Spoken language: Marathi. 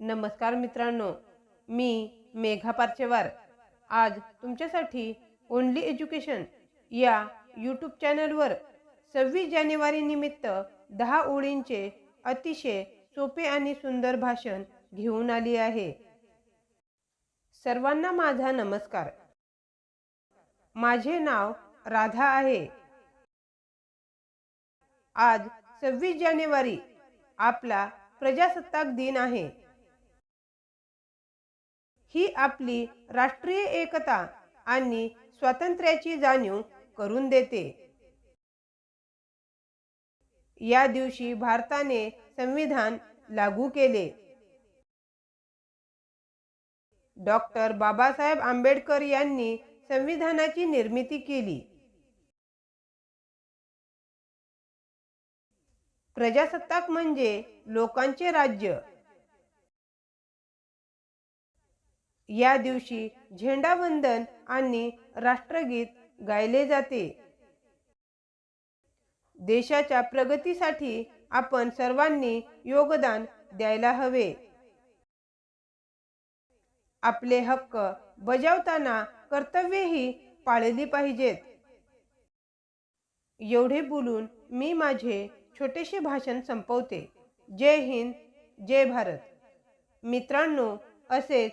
नमस्कार मित्रांनो मी मेघा पारचेवार. आज तुमच्यासाठी ओनली एज्युकेशन या यूट्यूब चॅनलवर सव्वीस जानेवारी निमित्त दहा ओळींचे अतिशय सोपे आणि सुंदर भाषण घेऊन आली आहे. सर्वांना माझा नमस्कार. माझे नाव राधा आहे. आज सव्वीस जानेवारी आपला प्रजासत्ताक दिन आहे. ही आपली राष्ट्रीय एकता आणि स्वातंत्र्याची जाणीव करून देते. या दिवशी भारताने संविधान लागू केले. डॉक्टर बाबासाहेब आंबेडकर यांनी संविधानाची निर्मिती केली. प्रजासत्ताक म्हणजे लोकांचे राज्य. या दिवशी झेंडावंदन आणि राष्ट्रगीत गायले जाते. देशाच्या प्रगतीसाठी आपण सर्वांनी योगदान द्यायला हवे. आपले हक्क बजावताना कर्तव्यही पाळली पाहिजेत. एवढे बोलून मी माझे छोटेसे भाषण संपवते. जय हिंद जय भारत. मित्रांनो असेच